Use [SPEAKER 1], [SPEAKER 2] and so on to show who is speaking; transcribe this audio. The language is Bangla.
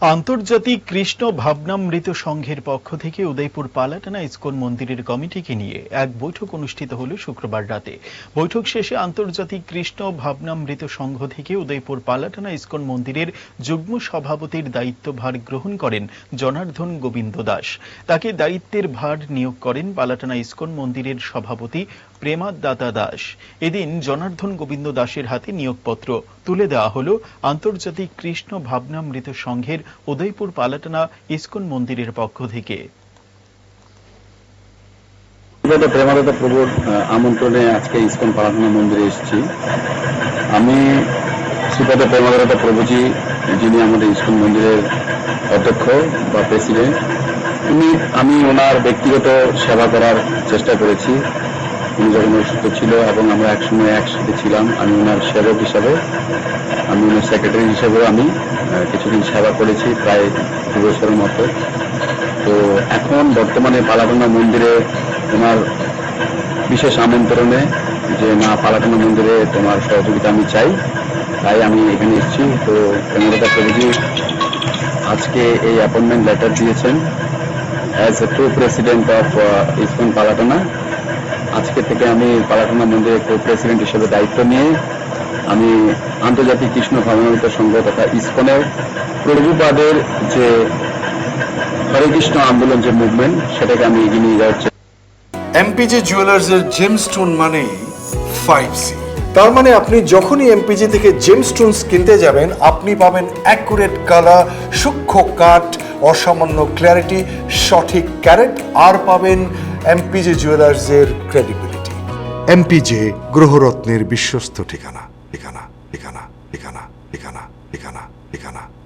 [SPEAKER 1] আন্তর্জাতিক কৃষ্ণ ভাবনামৃত সংঘের পক্ষ থেকে উদয়পুর পালাটানা ইসকন মন্দিরের কমিটিকে নিয়ে এক বৈঠক অনুষ্ঠিত হল শুক্রবার রাতে। বৈঠক শেষে আন্তর্জাতিক কৃষ্ণ ভাবনামৃত সংঘ থেকে উদয়পুর পালাটানা ইসকন মন্দিরের যুগ্ম সভাপতির দায়িত্বভার গ্রহণ করেন জনার্দন গোবিন্দ দাস। তাকে দায়িত্বের ভার নিয়োগ করেন পালাটানা ইসকন মন্দিরের সভাপতি প্রেমাদাতা দাস। এদিন জনার্দন গোবিন্দ দাসের হাতে নিয়োগপত্র। তুলে দেওয়া হল আন্তর্জাতিক কৃষ্ণ ভাবনামৃত সংঘের উদয়পুর পালাটানা ইসকন মন্দিরের পক্ষ থেকে।
[SPEAKER 2] প্রেমাদত্ত প্রভুর আমন্ত্রণে আজকে ইস্কন প্রার্থনা মন্দিরে এসেছি। আমি শ্রীপাদ প্রেমাদত্ত প্রভুজি, যিনি আমাদের ইস্কন মন্দিরের অধ্যক্ষ বা প্রেসিডেন্ট, উনি, আমি ওনার ব্যক্তিগত সেবা করার চেষ্টা করেছি। উনি যখন অসুস্থ ছিল এবং আমরা একসময় একসাথে ছিলাম, আমি ওনার সেবক হিসাবে, আমি ওনার সেক্রেটারি হিসাবেও আমি কিছুদিন সেবা করেছি প্রায় দু বছরের মতো। তো এখন বর্তমানে পালাকোনা মন্দিরে তোমার বিশেষ আমন্ত্রণে যে মা পালাকোনা মন্দিরে তোমার সহযোগিতা আমি চাই, তাই আমি এখানে এসেছি। তো প্রেমলতা প্রভুজি আজকে এই অ্যাপয়েন্টমেন্ট লেটার দিয়েছেন as a to president of ISKCON Palakona আজকে থেকে আমি পালাকোনা মন্দিরের কো প্রেসিডেন্ট হিসেবে দায়িত্ব নিয়ে আমি আন্তর্জাতিক কৃষ্ণ ভাবনামিত সংঘ তথা ইসকনের প্রভুপাদের যে হরে কৃষ্ণ আন্দোলন যে মুভমেন্ট সেটাকে আমি এগিয়ে নিয়ে যাওয়ার
[SPEAKER 3] এমপিজে জুয়েলার্সের জেমস্টোন মানেই ফাইভ সি তার মানে আপনি যখনই এমপিজি থেকে জেমস্টোনস কিনতে যাবেন, আপনি পাবেন অ্যাকুরেট কালার সূক্ষ্ম কাট অসামান্য ক্ল্যারিটি সঠিক ক্যারেট আর পাবেন এমপিজে জুয়েলার্সের ক্রেডিবিলিটি এমপিজে গ্রহরত্নের বিশ্বস্ত ঠিকানা ঠিকানা ঠিকানা ঠিকানা ঠিকানা